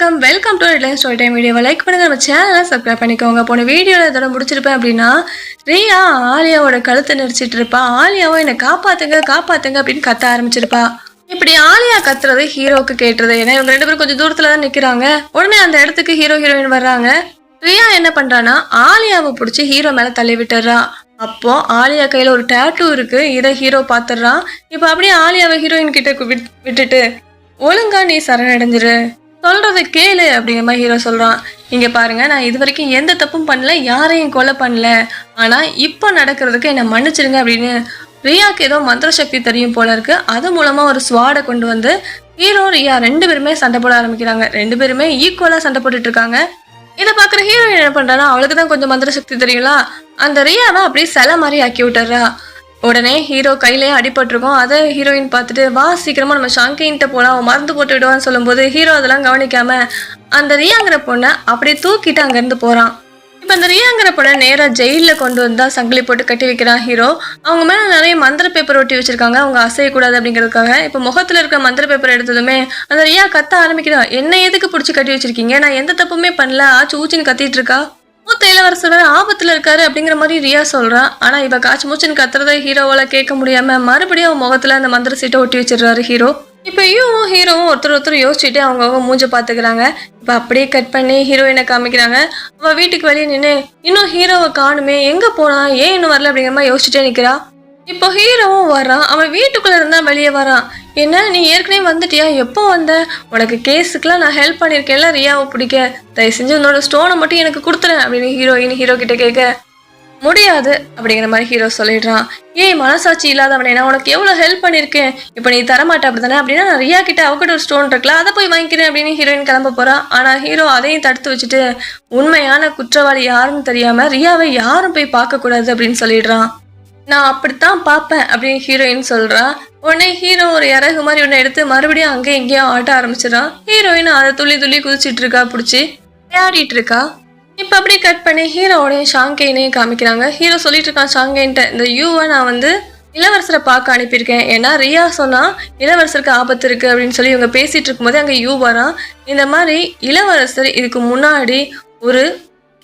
வணக்கம். Welcome to Reliance story time வீடியோவை like பண்ணுங்க நம்ம சேனலை சப்ஸ்கிரைப் பண்ணிக்கோங்க. போன வீடியோவில் இதோட முடிச்சிருப்பேன் அப்படின்னா ரியா ஆலியாவோட கழுத்தை நெரிச்சிட்டு இருப்பா. ஆலியாவும் என்னை காப்பாத்துங்க காப்பாத்துங்க அப்படின்னு கத்த ஆரம்பிச்சிருப்பா. இப்படி ஆலியா கத்துறது ஹீரோக்கு கேட்டுறது ஏன்னா இவங்க ரெண்டு பேரும் கொஞ்சம் தூரத்துல தான் நிக்கிறாங்க. உடனே அந்த இடத்துக்கு ஹீரோ ஹீரோயின் வர்றாங்க. ரியா என்ன பண்றான்னா ஆலியாவை பிடிச்சி ஹீரோ மேல தள்ளி விட்டுறா. அப்போ ஆலியா கையில ஒரு டேட்டூ இருக்கு. இதை ஹீரோ பாத்துறான். இப்போ அப்படியே ஆலியாவை ஹீரோயின் கிட்ட விட்- விட்டுட்டு ஒழுங்கா நீ சரணடைஞ்சிரு. சொல்கிறத கேளு அப்படிங்கிற மாதிரி ஹீரோ சொல்கிறான் இங்கே பாருங்கள் நான் இது வரைக்கும் எந்த தப்பும் பண்ணல யாரையும் கொலை பண்ணல. ஆனால் இப்போ நடக்கிறதுக்கு என்னை மன்னிச்சிருங்க அப்படின்னு ரியாக்கு ஏதோ மந்திர சக்தி தெரியும் போல இருக்கு. அது மூலமாக ஒரு ஸ்வாடை கொண்டு வந்து ஹீரோ ரியா ரெண்டு பேருமே சண்டை போட ஆரம்பிக்கிறாங்க. ரெண்டு பேருமே ஈக்குவலாக சண்டை போட்டுட்டு இருக்காங்க. இதை பார்க்குற ஹீரோயின் என்ன பண்ணுறான்னா அவளுக்கு தான் கொஞ்சம் மந்திர சக்தி தெரியுங்களா அந்த ரியாவை அப்படியே சிலை மாதிரி ஆக்கி விட்டுறா உடனே ஹீரோ கையிலேயே அடிபட்டிருக்கும். அதை ஹீரோயின் பார்த்துட்டு வா சீக்கிரமா நம்ம ஷாங்கின்ட்ட போலாம். அவன் மருந்து போட்டு விடுவான்னு சொல்லும்போது ஹீரோ அதெல்லாம் கவனிக்காம அந்த ரியாங்கிற பொண்ணை அப்படியே தூக்கிட்டு அங்கேருந்து போறான். இப்போ அந்த ரியாங்கிற பொண்ணை நேராக ஜெயிலில் கொண்டு வந்தா சங்கிலி போட்டு கட்டி வைக்கிறான் ஹீரோ. அவங்க மேலே நிறைய மந்திர பேப்பர் ஒட்டி வச்சிருக்காங்க. அவங்க அசையக்கூடாது அப்படிங்கிறதுக்காக. இப்போ முகத்தில் இருக்க மந்திர பேப்பர் எடுத்ததுமே அந்த ரியா கத்த ஆரம்பிக்கிறான். என்ன எதுக்கு பிடிச்சி கட்டி வச்சிருக்கீங்க? நான் எந்த தப்புமே பண்ணல. ஆச்சு ஊச்சின்னு கத்திட்டு இருக்கா? மூத்த இளவரசர் ஆபத்துல இருக்காரு அப்படிங்கிற மாதிரி ரியா சொல்றான் ஆனா இவ காச்சு மூச்சுன்னு கத்துறத ஹீரோவால கேட்க முடியாம மறுபடியும் அவன் முகத்துல அந்த மந்திர சீட்டை ஒட்டி வச்சிடுறாரு ஹீரோ இப்போ இவன் ஹீரோவும் ஒருத்தர் ஒருத்தர் யோசிச்சுட்டு அவங்கவுங்க மூஞ்ச பாத்துக்கிறாங்க. இப்போ அப்படியே கட் பண்ணி ஹீரோயினை காமிக்கிறாங்க. அவ வீட்டுக்கு வெளியே நின்று இன்னும் ஹீரோவை காணுமே எங்க போனா? ஏன் இன்னும் வரல? அப்படிங்கிற மாதிரி யோசிச்சுட்டே நிக்கிறா. இப்போ ஹீரோவும் வரான் அவன் வீட்டுக்குள்ள இருந்தா வெளியே வரான் என்ன நீ ஏற்கனவே வந்துட்டியா? எப்போ வந்த? உனக்கு கேஸுக்குலாம் நான் ஹெல்ப் பண்ணியிருக்கேன்ல ரியாவை பிடிக்க. தயவு செஞ்சு உன்னோட ஸ்டோனை மட்டும் எனக்கு கொடுத்துரு அப்படின்னு ஹீரோயின் ஹீரோ கிட்ட கேட்க. முடியாது அப்படிங்கிற மாதிரி ஹீரோ சொல்லிடுறான். ஏய் மனசாட்சி இல்லாதவனே நான் உனக்கு எவ்வளோ ஹெல்ப் பண்ணியிருக்கேன்? இப்போ நீ தரமாட்ட அப்படிதானே அப்படின்னா நான் ரியா கிட்ட அவகிட்ட ஒரு ஸ்டோன் இருக்குல்ல அதை போய் வாங்கிக்கிறேன் அப்படின்னு ஹீரோயின் கிளம்ப போகிறான் ஆனால் ஹீரோ அதையும் தடுத்து வச்சுட்டு உண்மையான குற்றவாளி யாருன்னு தெரியாமல் ரியாவை யாரும் போய் பார்க்கக்கூடாது அப்படின்னு சொல்லிடுறான். நான் அப்படித்தான் பார்ப்பேன் அப்படின்னு ஹீரோயின் சொல்றா. உடனே ஹீரோ ஒரு இறகு மாதிரி ஒன்று எடுத்து மறுபடியும் அங்கே இங்கேயும் ஆட்ட ஆரம்பிச்சிடான் ஹீரோயின் அதை துள்ளி துள்ளி குதிச்சிட்டு இருக்கா பிடிச்சி. விளையாடிட்டு இருக்கா. இப்போ அப்படியே கட் பண்ணி ஹீரோவோடையும் ஷாங்கெயினையும் காமிக்கிறாங்க. ஹீரோ சொல்லிட்டு இருக்கான் ஷாங்கெயின்ட்ட இந்த யூவை நான் வந்து இளவரசரை பார்க்க அனுப்பியிருக்கேன். ஏன்னா ரியா சொன்னால் இளவரசருக்கு ஆபத்து இருக்குது அப்படின்னு சொல்லி இவங்க பேசிகிட்டு இருக்கும்போது அங்கே யூ வரான். இந்த மாதிரி இளவரசர் இதுக்கு முன்னாடி ஒரு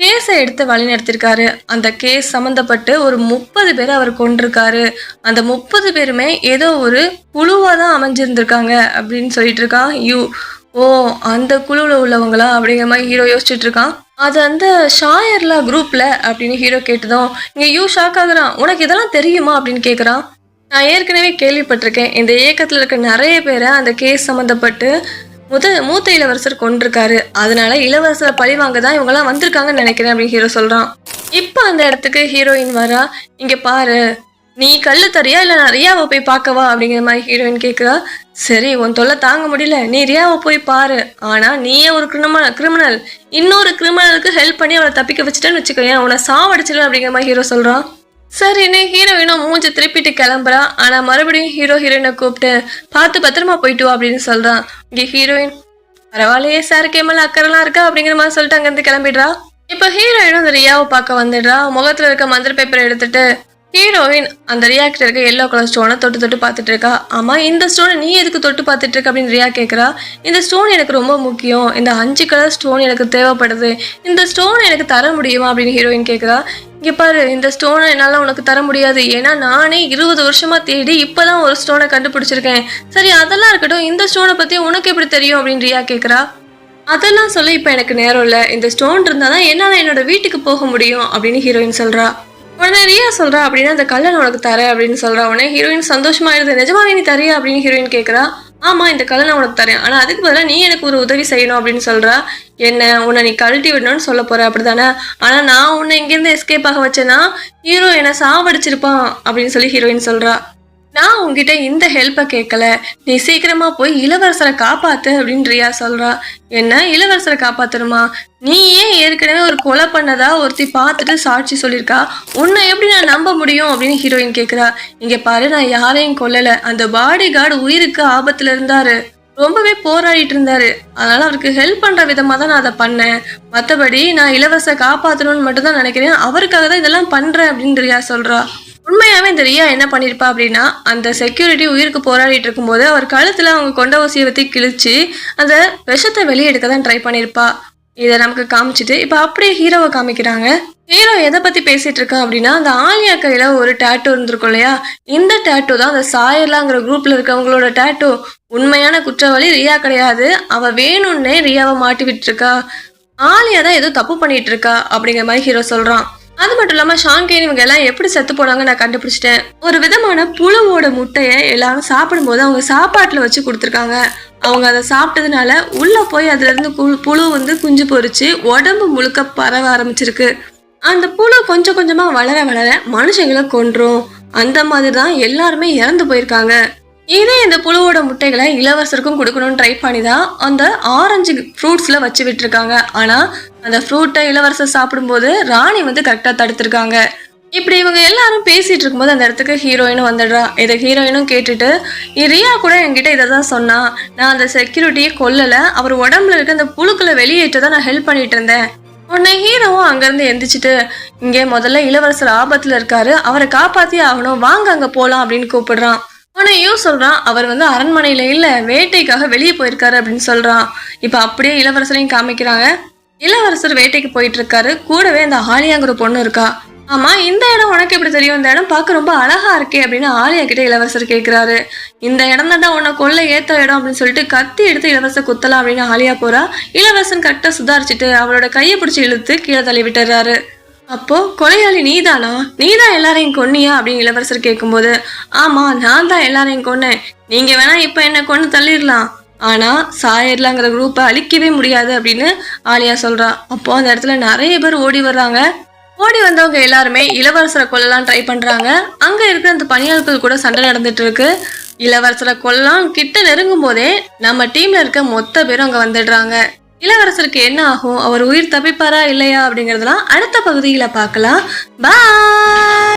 கேஸை எடுத்து வழிநடத்திருக்காரு அந்த கேஸ் சம்மந்தப்பட்டு ஒரு முப்பது பேர் அவர் கொண்டிருக்காரு அந்த முப்பது பேருமே ஏதோ ஒரு குழுவாக தான் அமைஞ்சிருந்திருக்காங்க அப்படின்னு சொல்லிட்டு இருக்கான் யூ ஓ அந்த குழுவில் உள்ளவங்களா அப்படிங்கிற மாதிரி ஹீரோ யோசிச்சுட்டு இருக்கான் அது அந்த ஷாயர்லாம் குரூப்ல அப்படின்னு ஹீரோ கேட்டதும் இங்கே யூ ஷாக் ஆகுறான். உனக்கு இதெல்லாம் தெரியுமா அப்படின்னு கேட்குறான் நான் ஏற்கனவே கேள்விப்பட்டிருக்கேன். இந்த இயக்கத்தில் இருக்க நிறைய பேரை அந்த கேஸ் சம்மந்தப்பட்டு முத மூத்த இளவரசர் கொண்டிருக்காரு அதனால இளவரசரை பழி வாங்க தான் இவங்கெல்லாம் வந்திருக்காங்கன்னு நினைக்கிறேன் அப்படின்னு ஹீரோ சொல்றான். இப்போ அந்த இடத்துக்கு ஹீரோயின் வரா? இங்க பாரு. நீ கல்லு தரியா இல்லை நான் ரியாவை போய் பார்க்கவா? அப்படிங்கிற மாதிரி ஹீரோயின் கேட்குறா சரி உன் தொல்லை தாங்க முடியல. நீ ரியாவை போய் பாரு. ஆனா நீயே ஒரு கிரிமினல் கிரிமினல் இன்னொரு கிரிமினலுக்கு ஹெல்ப் பண்ணி அவளை தப்பிக்க வச்சுட்டேன்னு வச்சுக்கோயேன். உன்னை சாவடிச்சிடும் அப்படிங்கிற மாதிரி ஹீரோ சொல்றான். சரின்னு ஹீரோயினும் மூஞ்சி திருப்பிட்டு கிளம்புறா. ஆனா மறுபடியும் ஹீரோ ஹீரோயினை கூப்பிட்டு பார்த்து பத்திரமா போயிட்டு வா அப்படின்னு சொல்றான். இங்க ஹீரோயின் பரவாயில்லையே சார் கேமல் அக்கறெல்லாம் இருக்கா? அப்படிங்கிற மாதிரி சொல்லிட்டு அங்கேருந்து கிளம்பிடுறா. இப்போ ஹீரோயினும் அந்த ரியாவை பார்க்க வந்துடுறா. முகத்துல இருக்க மந்திர பேப்பர் எடுத்துட்டு ஹீரோயின் அந்த ரியாக்டர் இருக்க எல்லோ கலர் ஸ்டோனை தொட்டு தொட்டு பார்த்துட்டு இருக்கா? ஆமாம் இந்த ஸ்டோனை நீ எதுக்கு தொட்டு பார்த்துட்டு இருக்க அப்படின்னு ரியா கேட்குறா இந்த ஸ்டோன் எனக்கு ரொம்ப முக்கியம். இந்த அஞ்சு கலர் ஸ்டோன் எனக்கு தேவைப்படுது. இந்த ஸ்டோன் எனக்கு தர முடியுமா அப்படின்னு ஹீரோயின் கேட்குறா இங்கே பாரு இந்த ஸ்டோனை என்னால் உனக்கு தர முடியாது. ஏன்னா நானே இருபது வருஷமாக தேடி இப்போ தான் ஒரு ஸ்டோனை கண்டுபிடிச்சிருக்கேன். சரி அதெல்லாம் இருக்கட்டும். இந்த ஸ்டோனை பற்றி உனக்கு எப்படி தெரியும் அப்படின்னு ரியா கேட்குறா அதெல்லாம் சொல்ல இப்போ எனக்கு நேரம் இல்லை. இந்த ஸ்டோன் இருந்தால் தான் என்னால் என்னோட வீட்டுக்கு போக முடியும் அப்படின்னு ஹீரோயின் சொல்கிறா உடனே ரியா சொல்கிறா அப்படின்னா அந்த கல்லை நான் உனக்கு தரேன் அப்படின்னு சொல்கிறா உடனே. ஹீரோயின் சந்தோஷமாயிருது நிஜமாவே நீ தரியா? அப்படின்னு ஹீரோயின் கேட்குறா ஆமாம் இந்த கல்லை நான் உனக்கு தரேன். ஆனால் அதுக்கு பதிலாக நீ எனக்கு ஒரு உதவி செய்யணும் அப்படின்னு சொல்கிறா என்ன உன்னை நீ கழட்டி விடணும்னு சொல்ல அப்படி தானே ஆனால் நான் உன்னை இங்கேருந்து எஸ்கேப் ஆக வச்சேன்னா ஹீரோ என்னை சாவடிச்சிருப்பான் அப்படின்னு சொல்லி ஹீரோயின் சொல்கிறா நான் உங்ககிட்ட இந்த ஹெல்ப்பை கேட்கல. நீ சீக்கிரமா போய் இளவரசரை காப்பாத்து அப்படின்னு ரியா சொல்றா. என்ன இளவரசரை காப்பாத்துருமா நீ ஏன் ஏற்கனவே ஒரு கொலை பண்ணதா ஒருத்தி பார்த்துட்டு சாட்சி சொல்லியிருக்கா? உன்னை எப்படி நான் நம்ப முடியும் அப்படின்னு ஹீரோயின் கேட்குறா இங்க பாரு நான் யாரையும் கொல்லல. அந்த பாடி கார்டு உயிருக்கு ஆபத்துல இருந்தாரு. ரொம்பவே போராடிட்டு இருந்தாரு. அதனால அவருக்கு ஹெல்ப் பண்ற விதமா தான் நான் அதை பண்ணேன். மற்றபடி நான் இளவரசரை காப்பாற்றணும்னு மட்டும் தான் நினைக்கிறேன். அவருக்காக தான் இதெல்லாம் பண்றேன் அப்படின்னு ரியா சொல்றா. உண்மையாவே இந்த ரியா என்ன பண்ணியிருப்பா அப்படின்னா அந்த செக்யூரிட்டி உயிருக்கு போராடிட்டு இருக்கும்போது அவர் கழுத்தில் அவங்க கொண்ட ஊசியை வத்தி கிழிச்சு அந்த விஷத்தை வெளியே எடுக்க தான் ட்ரை பண்ணியிருப்பா இதை நமக்கு காமிச்சிட்டு இப்போ அப்படியே ஹீரோவை காமிக்கிறாங்க. ஹீரோ எதை பத்தி பேசிட்டு இருக்கா அப்படின்னா அந்த ஆலியா கையில ஒரு டேட்டூ இருந்திருக்கும் இல்லையா? இந்த டேட்டூ தான் அந்த சாயர்லாங்கிற குரூப்ல இருக்கவங்களோட டேட்டூ உண்மையான குற்றவாளி ரியா கிடையாது. அவ வேணும்னே ரியாவை மாட்டி விட்டுருக்கா. ஆலியா தான் ஏதோ தப்பு பண்ணிட்டு இருக்கா அப்படிங்கிற மாதிரி ஹீரோ சொல்றான். அது மட்டும் இல்லாம ஷாங்கேன் இவங்க எல்லாம் எப்படி செத்து போனாங்க நான் கண்டுபிடிச்சிட்டேன். ஒரு விதமான புழுவோட முட்டையை எல்லாரும் சாப்பிடும்போது அவங்க சாப்பாட்டுல வச்சு கொடுத்துருக்காங்க. அவங்க அதை சாப்பிட்டதுனால உள்ள போய் அதுல இருந்து புழு வந்து குஞ்சு பொறிச்சு உடம்பு முழுக்க பரவ ஆரம்பிச்சிருக்கு. அந்த புழு கொஞ்சம் கொஞ்சமா வளர வளர மனுஷங்களை கொன்றும். அந்த மாதிரி தான் எல்லாருமே இறந்து போயிருக்காங்க. இதே இந்த புழுவோட முட்டைகளை இளவரசருக்கும் கொடுக்கணும்னு ட்ரை பண்ணி தான் அந்த ஆரஞ்சு ஃப்ரூட்ஸில் வச்சு விட்டுருக்காங்க. ஆனால் அந்த ஃப்ரூட்டை இளவரசர் சாப்பிடும்போது ராணி வந்து கரெக்டாக தடுத்திருக்காங்க. இப்படி இவங்க எல்லாரும் பேசிட்டு இருக்கும்போது அந்த இடத்துக்கு ஹீரோயினும் வந்துடுறா. இதை ஹீரோயினும் கேட்டுட்டு ரியா கூட என்கிட்ட இதை தான் சொன்னா. நான் அந்த செக்யூரிட்டியை கொல்லலை. அவர் உடம்புல இருக்க அந்த புழுக்களை வெளியேற்ற தான் நான் ஹெல்ப் பண்ணிட்டு இருந்தேன். உன்னை ஹீரோவும் அங்கேருந்து எந்திரிச்சிட்டு இங்கே முதல்ல இளவரசர் ஆபத்தில் இருக்காரு. அவரை காப்பாற்றி ஆகணும். வாங்க அங்கே போகலாம் அப்படின்னு கூப்பிடுறான். அவனையும் யூ சொல்றான் அவர் வந்து அரண்மனையில இல்ல வேட்டைக்காக வெளியே போயிருக்காரு அப்படின்னு சொல்றான். இப்ப அப்படியே இளவரசரையும் காமிக்கிறாங்க. இளவரசர் வேட்டைக்கு போயிட்டு இருக்காரு கூடவே அந்த ஆலியாங்கிற பொண்ணு இருக்கா. ஆமா இந்த இடம் உனக்கு எப்படி தெரியும்? இந்த இடம் பார்க்க ரொம்ப அழகா இருக்கே அப்படின்னு ஆலியா கிட்ட இளவரசர் கேட்கிறாரு இந்த இடம் தான் உன்னை கொள்ள ஏத்த இடம் அப்படின்னு சொல்லிட்டு கத்தி எடுத்து இளவரசர் குத்தலாம் அப்படின்னு ஆலியா போறா. இளவரசன் கரெக்டா சுதாரிச்சுட்டு அவளோட கையை பிடிச்சி இழுத்து கீழே தள்ளி விட்டுறாரு. அப்போ கொலையாளி நீதானா? நீதான் எல்லாரையும் கொன்னியா? அப்படின்னு இளவரசர் கேட்கும்போது ஆமா நான் தான் எல்லாரையும் கொன்னேன். நீங்க வேணா இப்ப என்ன கொண்டு தள்ளிடலாம். ஆனா சாயர்லாங்கிற குரூப்பை அழிக்கவே முடியாது அப்படின்னு ஆலியா சொல்றா. அப்போ அந்த இடத்துல நிறைய பேர் ஓடி வர்றாங்க. ஓடி வந்தவங்க எல்லாருமே இளவரசரை கொல்லலாம் ட்ரை பண்றாங்க. அங்க இருக்கிற அந்த பணியாளர்கள் கூட சண்டை நடந்துட்டு இருக்கு. இளவரசரை கொல்லலாம் கிட்ட நெருங்கும் போதே நம்ம டீம்ல இருக்க மொத்த பேரும் அங்க வந்துடுறாங்க. இளவரசருக்கு என்ன ஆகும்? அவர் உயிர் தப்பிப்பாரா இல்லையா அப்படிங்கறதெல்லாம் அடுத்த பகுதியில பார்க்கலாம். பாய்